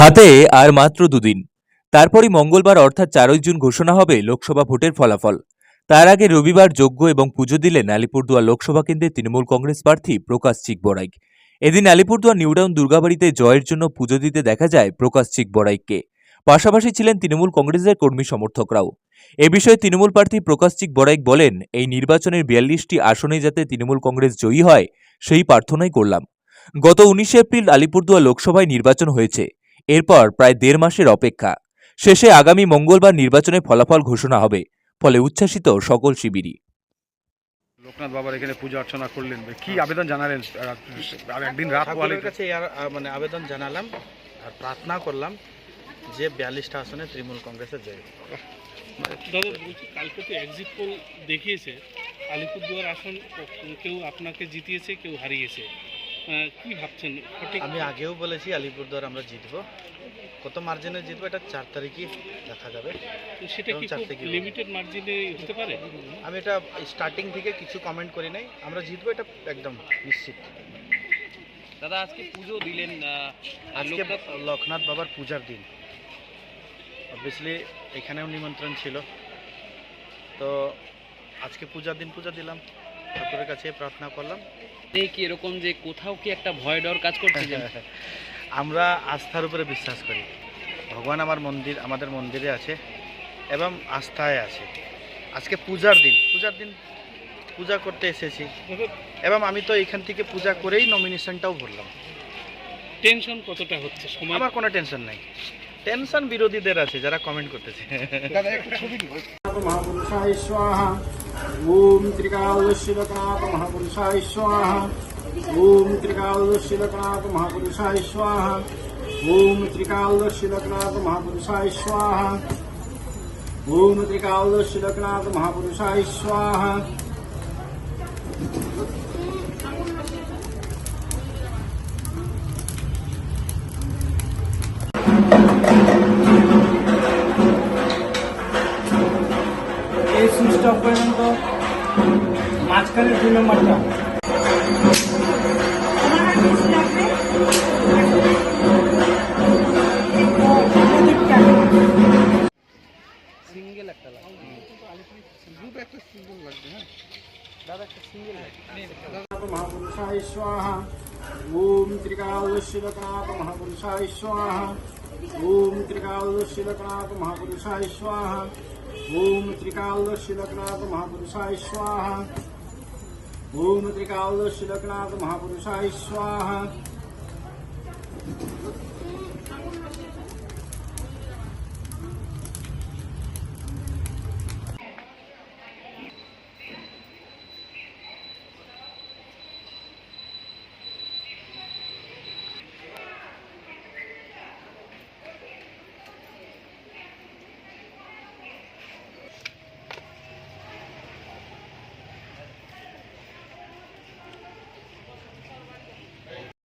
হাতে আর মাত্র দুদিন। তারপরই মঙ্গলবার অর্থাৎ চারই জুন ঘোষণা হবে লোকসভা ভোটের ফলাফল। তার আগে রবিবার যোগ্য এবং পুজো দিলেন আলিপুরদুয়ার লোকসভা কেন্দ্রের তৃণমূল কংগ্রেস প্রার্থী প্রকাশ চিকবড়াইক। এদিন আলিপুরদুয়ার নিউটাউন দুর্গাবাড়িতে জয়ের জন্য পুজো দিতে দেখা যায় প্রকাশ চিকবড়াইককে। পাশাপাশি ছিলেন তৃণমূল কংগ্রেসের কর্মী সমর্থকরাও। এ বিষয়ে তৃণমূল প্রার্থী প্রকাশ চিক বড়াইক বলেন, এই নির্বাচনের বিয়াল্লিশটি আসনে যাতে তৃণমূল কংগ্রেস জয়ী হয়, সেই প্রার্থনাই করলাম। গত উনিশে এপ্রিল আলিপুরদুয়ার লোকসভায় নির্বাচন হয়েছে। এরপর প্রায় দেড় মাসের অপেক্ষা। শেষে আগামী মঙ্গলবার নির্বাচনের ফলাফল ঘোষণা হবে ফলে উচ্ছ্বাসিত সকল শিবিরই। লোকনাথ বাবার এখানে পূজা অর্চনা করলেন কি আবেদন জানালেন? একদিন রাত কাছে মানে আবেদন জানালাম আর প্রার্থনা করলাম যে বিয়াল্লিশটা আসনে তৃণমূল কংগ্রেসের জয় দাদা বলছি কালকে তো এক্সিট পোল দেখিয়েছে। আলিপুরদুয়ার আসন কেউ আপনাকে জিতিয়েছে কেউ হারিয়েছে। কি ভাবছেন? আমি আগেও বলেছি আলিপুরদুয়ার আমরা জিতবো। কত মার্জিনে জিতবো এটা চার তারিখই দেখা যাবে। সেটা কি এবং চারটে খুব কি লিমিটেড মার্জিনে হতে পারে? আমি এটা স্টার্টিং থেকে কিছু কমেন্ট করি নাই। আমরা জিতবো এটা একদম নিশ্চিত। দাদা আজকে পুজো দিলেন আজকে লোকনাথ লোকনাথ বাবার পূজার দিন। অবভিয়াসলি এখানেও নিমন্ত্রণ ছিল। তো আজকে পূজার দিন পূজা দিলাম। ঠাকুরের কাছে প্রার্থনা করলাম। কি এরকম যে কোথাও কি একটা ভয় ডর কাজ করছে আমরা আস্থার উপরে বিশ্বাস করি। ভগবান আমার মন্দির আমাদের মন্দিরে আছে এবং আস্থায় আছে। আজকে পূজার দিন পূজার দিন পূজা করতে এসেছি। এবং আমি তো এখান থেকে পূজা করেই নমিনেশনটাও ভরলাম। টেনশন কতটা হচ্ছে? আমার কোনো টেনশন নাই। টেনশন বিরোধীদের আছে যারা কমেন্ট করতেছে। ओम ॐ त्रिकालशिलकनाथमहापुरुषाय स्वाहा। ॐ त्रिकालशिलकनाथमहापुरुषाय स्वाहा। ॐ त्रिकालशिलकनाथमहापुरुषाय स्वाहा ॐ त्रिकालशिलकनाथमहापुरुषाय स्वाहा। মাঝখানে দুই নম্বরটা। সিঙ্গেল একটা লাগবে। গ্রুপ একটা সিঙ্গেল লাগবে হ্যাঁ। দাদা একটা সিঙ্গেল লাগবে। মহাপুরুষায় স্বাহা। ওম ত্রিকালশিবকাপ মহাপুরুষায় মহাপুরুষায় স্বাহা। त्रिकालशिवकनाथ महापुरुषाय स्वाहा।